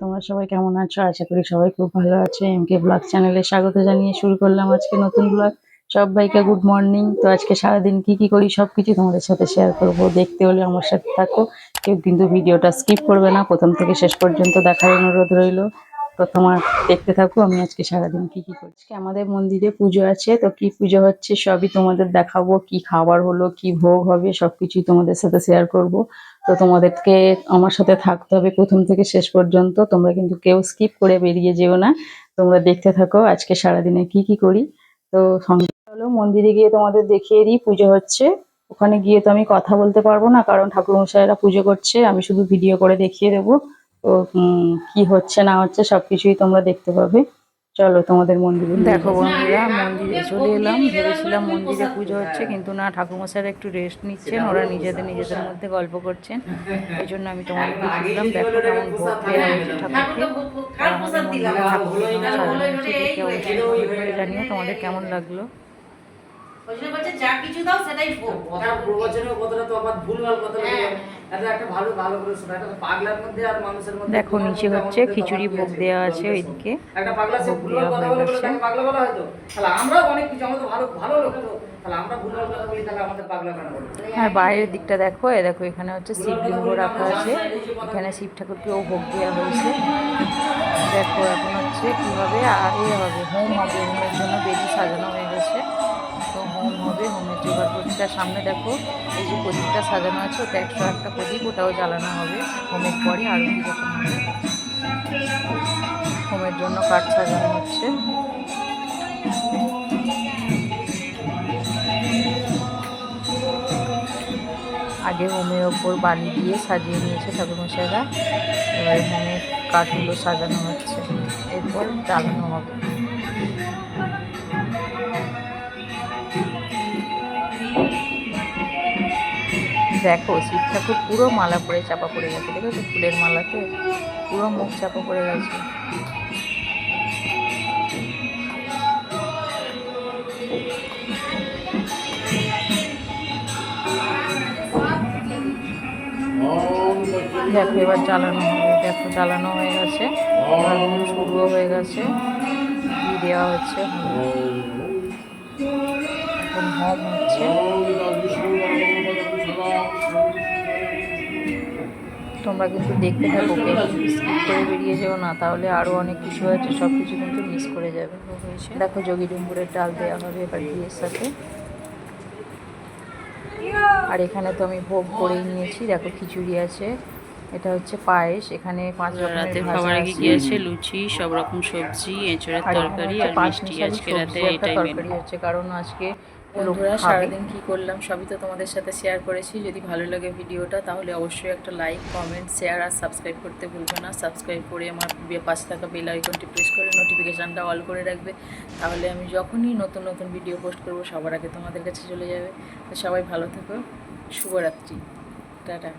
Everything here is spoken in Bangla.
তোমরা সবাই কেমন আছো? আশা করি সবাই খুব ভালো আছো। এম কে ব্লগ চ্যানেলে স্বাগত জানিয়ে শুরু করলাম আজকে নতুন ব্লগ সব সবাইকে গুড মর্নিং তো আজকে সারাদিন কি কি করি সবকিছু তোমাদের সাথে শেয়ার করব। দেখতে হলে আমার সাথে থাকো। কেউ কিন্তু ভিডিওটা স্কিপ করবে না। প্রথম থেকে শেষ পর্যন্ত দেখার অনুরোধ রইল। তো তোমার দেখতে থাকো, আমি আজকে সারাদিন কি কি করছি আমাদের মন্দিরে পুজো আছে, তো কি পুজো হচ্ছে সবই তোমাদের দেখাবো, কি খাবার হলো, কি ভোগ হবে, সবকিছুই তোমাদের সাথে শেয়ার করব। তো তোমাদেরকে আমার সাথে থাকতে হবে প্রথম থেকে শেষ পর্যন্ত, তোমরা কিন্তু কেউ স্কিপ করে বেরিয়ে যেও না। তোমরা দেখতে থাকো আজকে সারাদিনে কি কি করি। তো সঙ্গে হলো মন্দিরে গিয়ে তোমাদের দেখিয়ে দিই, পুজো হচ্ছে। ওখানে গিয়ে তো আমি কথা বলতে পারব না, কারণ ঠাকুর মশাইরা পুজো করছে, আমি শুধু ভিডিও করে দেখিয়ে দেবো। তো উম, কি হচ্ছে না হচ্ছে সবকিছুই তোমরা দেখতে পাবে। চলো তোমাদের মন্দিরে দেখো বন্ধুরা মন্দিরে চলে এলাম। ভেবেছিলাম মন্দিরে পুজো হচ্ছে কিন্তু না ঠাকুরমশাইরা একটু রেস্ট নিচ্ছেন। ওরা নিজেদের নিজেদের মধ্যে গল্প করছেন। এই জন্য আমি তোমাদের দেখিয়ে দেখো কেমন ভোগ দেওয়া হয়েছে ঠাকুরকে। তোমাদের কেমন লাগল? যা কিছু দাও সেটাই ভোগ। কথা প্রবচনের কথাটা তো আবার ভুলভাল কথা দেখো নিচে হচ্ছে খিচুড়ি ভোগ দেওয়া আছে ওইদিকে। একটা পাগলা সে ভোগ ভুলভাল দেওয়া কথা বলে বলে তাকে পাগলা বলা হয়তো তাহলে আমরাও অনেক কিছু আমাদের ভালো ভালো লোক তো। তাহলে আমরা ভুলভাল কথা বলি তাহলে আমাদের পাগলা কেন বলে? হ্যাঁ বাইরের দিকটা দেখো এ দেখো এখানে হচ্ছে শিবলিঙ্গ রাখা আছে। এখানে শিব ঠাকুরকেও ভোগ দেওয়া হয়েছে। দেখো এখন হচ্ছে কীভাবে আর এ হবে হোম হবে হোমের জন্য বেদি সাজানো হয়ে গেছে। তো হোম হবে হোমের জোগাড় আর সামনে দেখো, এই যে প্রদীপটা সাজানো আছে ওটা একশো একটা প্রদীপ, ওটাও জ্বালানো হবে, হোমের পরে আরতি যখন হবে। হোমের জন্য কাঠ সাজানো হচ্ছে। আগে হোমের ওপর বালি দিয়ে সাজিয়ে নিয়েছে ঠাকুরমশাইরা, এবার হোমের কাঠগুলো সাজানো হচ্ছে, এরপর জ্বালানো হবে। দেখো, শিব ঠাকুর পুরো মালা পরে চাপা পড়ে গেছে, দেখেছ? ফুলের মালাতে পুরো মুখ চাপা পড়ে গেছে। দেখো, এবার জ্বালানো হবে, দেখো, জ্বালানো হয়ে গেছে শুরুও হয়ে গেছে, ঘি দেওয়া হচ্ছে হোম হচ্ছে। তোমরা কিন্তু দেখতে থাকো স্কিপ করে বেরিয়ে যেও না তাহলে আরও অনেক কিছু আছে সব কিছু কিন্তু মিস করে যাবে। দেখো যোগী ডুম্বুরের ডাল দেওয়া হবে এবার ঘিয়ের সাথে। আর এখানে তো আমি ভোগ করেই নিয়েছি দেখো খিচুড়ি আছে এটা হচ্ছে পায়েস এখানে পাঁচ রাতের খাবার আগে। কি আছে? লুচি সব রকম সবজি এঁচড়ের তরকারি আর মিষ্টি আজকে রাতে এটাই তরকারি হচ্ছে কারণ আজকে বন্ধুরা সারাদিন কি করলাম সবই তো তোমাদের সাথে শেয়ার করেছি। যদি ভালো লাগে ভিডিওটা তাহলে অবশ্যই একটা লাইক কমেন্ট শেয়ার আর সাবস্ক্রাইব করতে ভুলবে না। সাবস্ক্রাইব করে আমার পাশে থাকা বেল আইকনটি প্রেস করে নোটিফিকেশানটা অল করে রাখবে। তাহলে আমি যখনই নতুন নতুন ভিডিও পোস্ট করব সবার আগে তোমাদের কাছে চলে যাবে। তো সবাই ভালো থেকো। শুভরাত্রি। টাটা।